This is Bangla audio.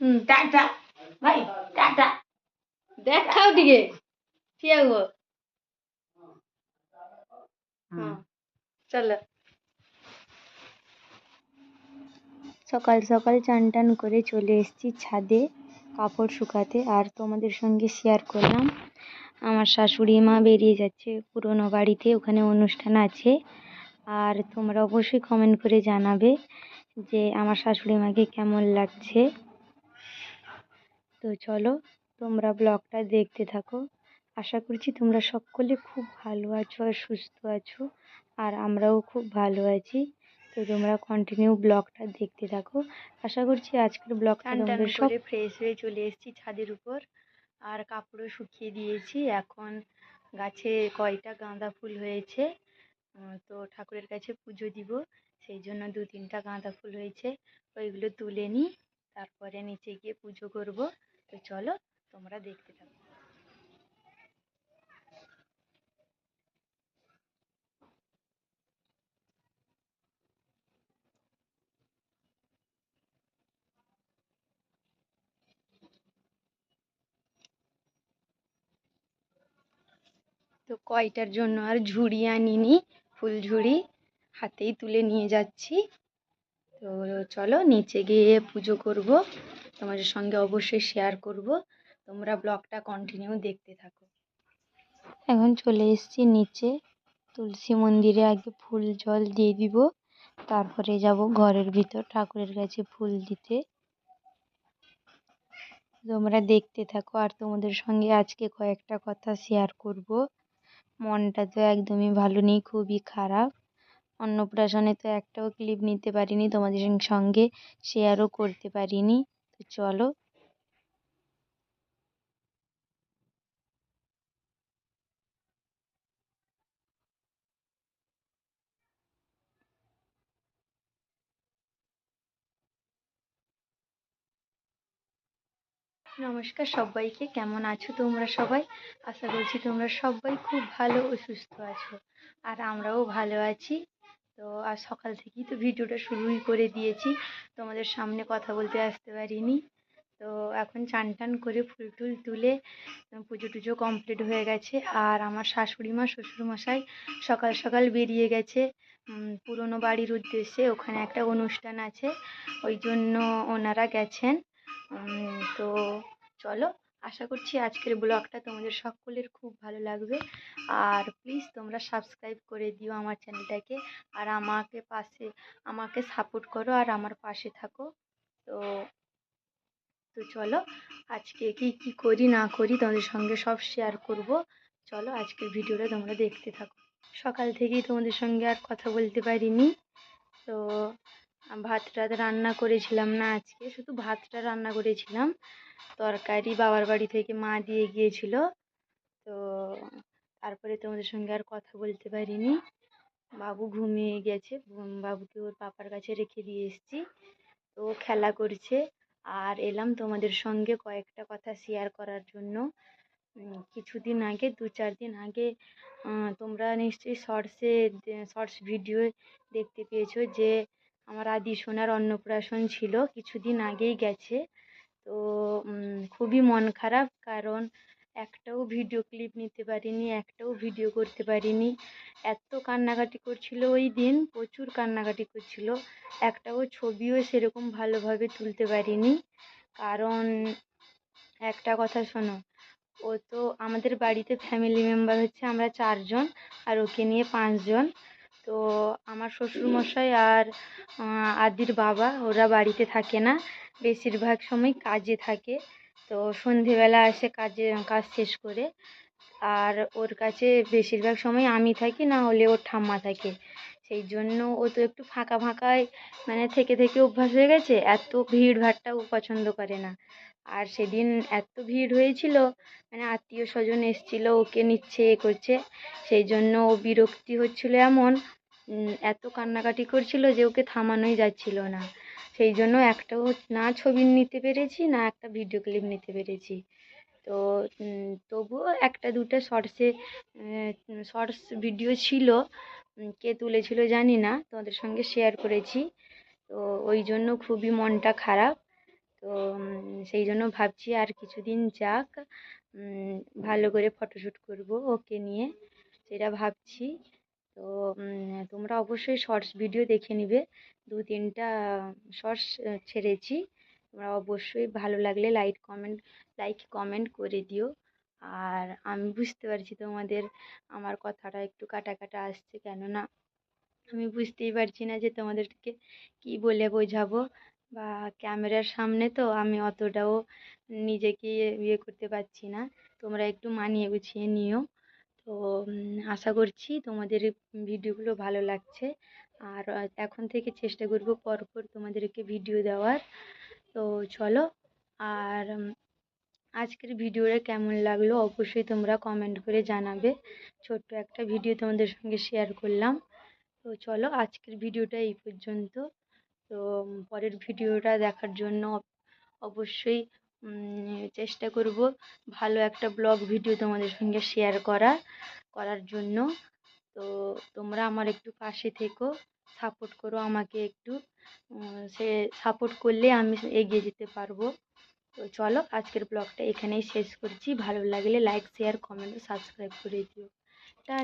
হুম ভাই দেখাও টিকে। চলো। সকাল সকাল চান টান করে চলে এসেছি ছাদে কাপড় শুকাতে আর তোমাদের সঙ্গে শেয়ার করলাম। আমার শাশুড়ি মা বেরিয়ে যাচ্ছে পুরনো বাড়িতে ওখানে অনুষ্ঠান আছে। আর তোমরা অবশ্যই কমেন্ট করে জানাবে যে আমার শাশুড়ি মাকে কেমন লাগছে। তো চলো তোমরা ব্লগটা দেখতে থাকো। আশা করছি তোমরা সকলে খুব ভালো আছো আর সুস্থ আছো আর আমরাও খুব ভালো আছি। তো তোমরা কন্টিনিউ ব্লগটা দেখতে থাকো। আশা করছি আজকের ব্লগটা তোমাদের সব ফ্রেশ হয়ে চলে এসেছি ছাদের উপর। আর কাপড়ও শুকিয়ে দিয়েছি। এখন গাছে কয়টা গাঁদা ফুল হয়েছে তো ঠাকুরের কাছে পুজো দিব। সেই জন্য দু তিনটা গাঁদা ফুল হয়েছে। ওইগুলো তুলে নিই তারপরে নিচে গিয়ে পুজো করব। তো চলো তোমরা দেখতে থাকো। তো কয়টার জন্য আর ঝুড়ি আনিনি ফুল ঝুড়ি হাতেই তুলে নিয়ে যাচ্ছি। তো চলো নিচে গিয়ে পুজো করব। তোমাদের সঙ্গে অবশ্যই শেয়ার করব। তোমরা ব্লগটা কন্টিনিউ দেখতে থাকো। এখন চলে এসেছি নিচে। তুলসী মন্দিরে আগে ফুল জল দিয়ে দিব, তারপরে যাব ঘরের ভিতর ঠাকুরের কাছে ফুল দিতে। তোমরা দেখতে থাকো, আর তোমাদের সঙ্গে আজকে কয়েকটা কথা শেয়ার করব। মনটা তো একদমই ভালো নেই, খুবই খারাপ। অন্নপ্রাশনে তো একটাও ক্লিপ নিতে পারিনি, তোমাদের সঙ্গে শেয়ারও করতে পারিনি। চলো। নমস্কার সবাইকে, কেমন আছো তোমরা সবাই? আশা করছি তোমরা সবাই খুব ভালো ও সুস্থ আছো। আর আমরাও ভালো আছি। তো আজ সকাল থেকেই তো ভিডিওটা শুরুই করে দিয়েছি। তোমাদের সামনে কথা বলতে আসতে পারিনি। তো এখন চান টান করে ফুল টুল তুলে পুজো টুজো কমপ্লিট হয়ে গেছে। আর আমার শাশুড়ি মা শ্বশুরমশাই সকাল সকাল বেরিয়ে গেছে। পুরনো বাড়ির উদ্দেশ্যে ওখানে একটা অনুষ্ঠান আছে। ওই জন্য ওনারা গেছেন। তো চলো আশা করছি আজকের ব্লগটা তোমাদের সকলের খুব ভালো লাগবে। আর প্লিজ তোমরা সাবস্ক্রাইব করে দিও আমার চ্যানেলটাকে আর আমাকে পাশে, আমাকে সাপোর্ট করো আর আমার পাশে থাকো। তো তো চলো, আজকে কি কি করি, না করি তোমাদের সঙ্গে সব শেয়ার করব। চলো আজকের ভিডিওটা তোমরা দেখতে থাকো। সকাল থেকেই তোমাদের সঙ্গে আর কথা বলতে পারিনি। তো ভাত টাত রান্না করেছিলাম না আজকে, শুধু ভাতটা রান্না করেছিলাম। তরকারি বাবার বাড়ি থেকে মা দিয়ে গিয়েছিল। তো তারপরে তোমাদের সঙ্গে আর কথা বলতে পারিনি। বাবু ঘুমিয়ে গেছে। বাবুকে ওর পাপার কাছে রেখে দিয়ে এসেছি। তো খেলা করছে। আর এলাম তোমাদের সঙ্গে কয়েকটা কথা শেয়ার করার জন্য। কিছুদিন আগে, দু চার দিন আগে তোমরা নিশ্চয়ই শর্টসে শর্টস ভিডিও দেখতে পেয়েছ যে আমার আদি সোনার অন্নপ্রাশন ছিল, কিছুদিন আগেই গেছে। তো খুবই মন খারাপ কারণ একটাও ভিডিও ক্লিপ নিতে পারিনি, একটাও ভিডিও করতে পারিনি। এত কান্নাকাটি করছিল ওই দিন, প্রচুর কান্নাকাটি করছিল। একটাও ছবিও সেরকম ভালোভাবে তুলতে পারিনি। কারণ, একটা কথা শোনো, ও তো আমাদের বাড়িতে ফ্যামিলি মেম্বার হচ্ছে আমরা চারজন, আর ওকে নিয়ে পাঁচজন। তো আমার শ্বশুরমশাই আর আদির বাবা ওরা বাড়িতে থাকে না। বেশিরভাগ সময় কাজে থাকে। তো সন্ধেবেলা আসে কাজে, কাজ শেষ করে আর ওর কাছে বেশিরভাগ সময় আমি থাকি, না হলে ওর ঠাম্মা থাকে। সেই জন্য ও তো একটু ফাঁকা ফাঁকায় মানে থেকে থেকে অভ্যাস হয়ে গেছে, এত ভিড় ভাট্টা ও পছন্দ করে না। আর সেদিন এত ভিড় হয়েছিল মানে আত্মীয় স্বজন এসেছিল, ওকে নিচ্ছে, এ করছে। সেই জন্য ও বিরক্তি হচ্ছিল এমন এত কান্নাকাটি করছিল যে ওকে থামানোই যাচ্ছিল না। সেই জন্য একটাও না ছবি নিতে পেরেছি, না একটা ভিডিও ক্লিপ নিতে পেরেছি। তো তবুও একটা দুটো শর্টসে শর্টস ভিডিও ছিল কে তুলেছিল জানি না, তোমাদের সঙ্গে শেয়ার করেছি। তো ওই জন্য খুবই মনটা খারাপ। তো সেই জন্য ভাবছি আর কিছুদিন যাক ভালো করে ফটোশ্যুট করব ওকে নিয়ে, সেটা ভাবছি। তো তোমরা অবশ্যই শর্টস ভিডিও দেখে নিবে। দু তিনটা শর্টস ছেড়েছি। তোমরা অবশ্যই ভালো লাগলে লাইক কমেন্ট লাইক কমেন্ট করে দিও। আর আমি বুঝতে পারছি তোমাদের আমার কথাটা একটু কাটা কাটা আসছে, কেননা আমি বুঝতেই পারছি না যে তোমাদেরকে কি বলে বোঝাবো। বা ক্যামেরার সামনে তো আমি অতটাও নিজেকে ইয়ে করতে পারছি না। তোমরা একটু মানিয়ে গুছিয়ে নিও। তো আশা করছি তোমাদের ভিডিওগুলো ভালো লাগছে। আর এখন থেকে চেষ্টা করব পরপর তোমাদেরকে ভিডিও দেওয়ার। তো চলো, আর আজকের ভিডিওটা কেমন লাগল অবশ্যই তোমরা কমেন্ট করে জানাবে। ছোট্ট একটা ভিডিও তোমাদের সঙ্গে শেয়ার করলাম। তো চলো, আজকের ভিডিওটা এই পর্যন্ত। তো পরের ভিডিওটা দেখার জন্য অবশ্যই চেষ্টা করব ভালো একটা ব্লগ ভিডিও তোমাদের সঙ্গে শেয়ার করা, করার জন্য। তো তোমরা আমার একটু পাশে থেকো সাপোর্ট করো আমাকে একটু। সে সাপোর্ট করলে আমি এগিয়ে যেতে পারব। তো চলো আজকের ব্লগটা এখানেই শেষ করছি। ভালো লাগলে লাইক শেয়ার কমেন্ট সাবস্ক্রাইব করে দিও। টা